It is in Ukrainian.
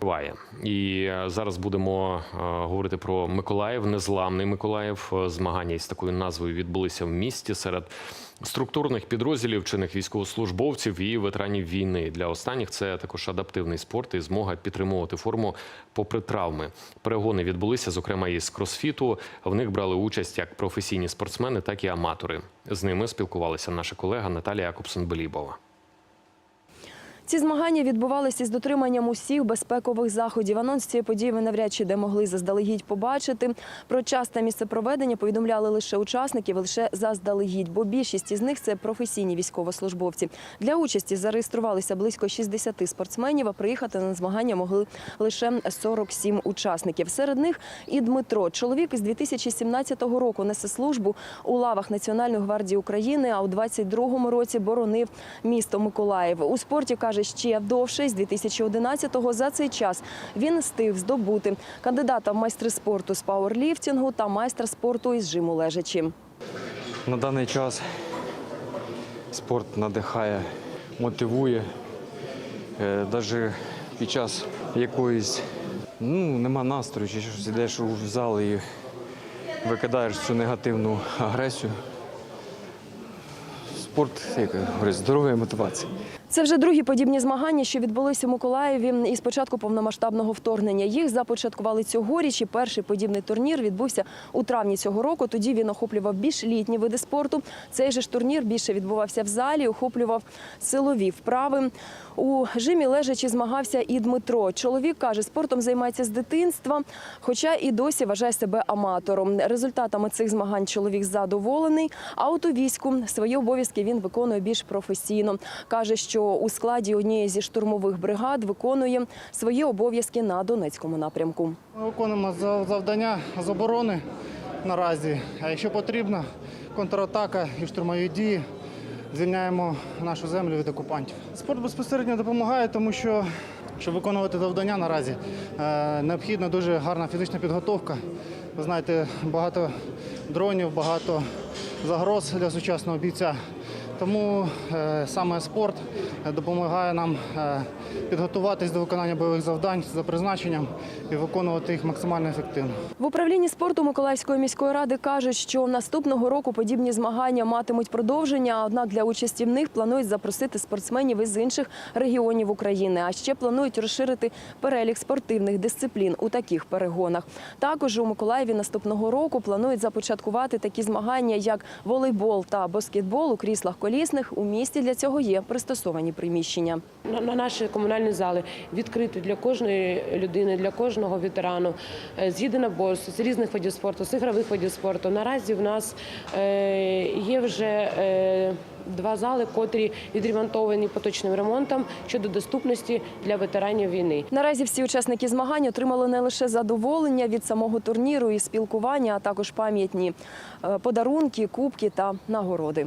Триває. І е, зараз будемо е, говорити про Миколаїв, незламний Миколаїв. Е, Змагання із такою назвою відбулися в місті серед структурних підрозділів, чинних військовослужбовців і ветеранів війни. Для останніх це також адаптивний спорт і змога підтримувати форму попри травми. Перегони відбулися, зокрема, із кросфіту. В них брали участь як професійні спортсмени, так і аматори. З ними спілкувалася наша колега Наталія Якобсон-Белібова. Ці змагання відбувалися з дотриманням усіх безпекових заходів. Анонс цієї події ви навряд чи де могли заздалегідь побачити. Про час та місце проведення повідомляли лише учасників, лише заздалегідь, бо більшість із них це професійні військовослужбовці. Для участі зареєструвалися близько 60 спортсменів, а приїхати на змагання могли лише 47 учасників. Серед них і Дмитро. Чоловік із 2017 року несе службу у лавах Національної гвардії України, а у 22-му році боронив місто Миколаїв. У спорті каже ще довше з 2011-го. За цей час він встиг здобути кандидата в майстри спорту з пауерліфтингу та майстра спорту із жиму лежачі. На даний час спорт надихає, мотивує. Навіть під час якоїсь ну, нема настрою, чи щось йдеш у зал і викидаєш цю негативну агресію. Спорт, як говорять, здоров'я і мотивація. Це вже другі подібні змагання, що відбулися в Миколаєві із початку повномасштабного вторгнення. Їх започаткували цьогоріч. і Перший подібний турнір відбувся у травні цього року. Тоді він охоплював більш літні види спорту. Цей же ж турнір більше відбувався в залі, охоплював силові вправи. У жимі лежачі змагався і Дмитро. Чоловік каже, спортом займається з дитинства, хоча і досі вважає себе аматором. Результатами цих змагань чоловік задоволений. А от у війську свої обов'язки він виконує більш професійно. Каже, що у складі однієї зі штурмових бригад виконує свої обов'язки на Донецькому напрямку. Ми виконуємо завдання з оборони наразі. А якщо потрібно, контратака і штурмові дії. Звільняємо нашу землю від окупантів. Спорт безпосередньо допомагає, тому що щоб виконувати завдання наразі, е, необхідна дуже гарна фізична підготовка. Ви знаєте, багато дронів, багато загроз для сучасного бійця. Тому е, саме спорт допомагає нам е, підготуватись до виконання бойових завдань за призначенням і виконувати їх максимально ефективно. В управлінні спорту Миколаївської міської ради кажуть, що наступного року подібні змагання матимуть продовження. Однак для участі в них планують запросити спортсменів із інших регіонів України. А ще планують розширити перелік спортивних дисциплін у таких перегонах. Також у Миколаєві наступного року планують започаткувати такі змагання, як волейбол та баскетбол у кріслах колісних. У місті для цього є пристосовані приміщення. На, на наші комунальні зали відкриті для кожної людини, для кожного ветерану е, з єдиноборств, з різних видів спорту, з ігрових видів спорту. Наразі в нас е, є вже е, два зали, котрі відремонтовані поточним ремонтом щодо доступності для ветеранів війни. Наразі всі учасники змагань отримали не лише задоволення від самого турніру і спілкування, а також пам'ятні подарунки, кубки та нагороди.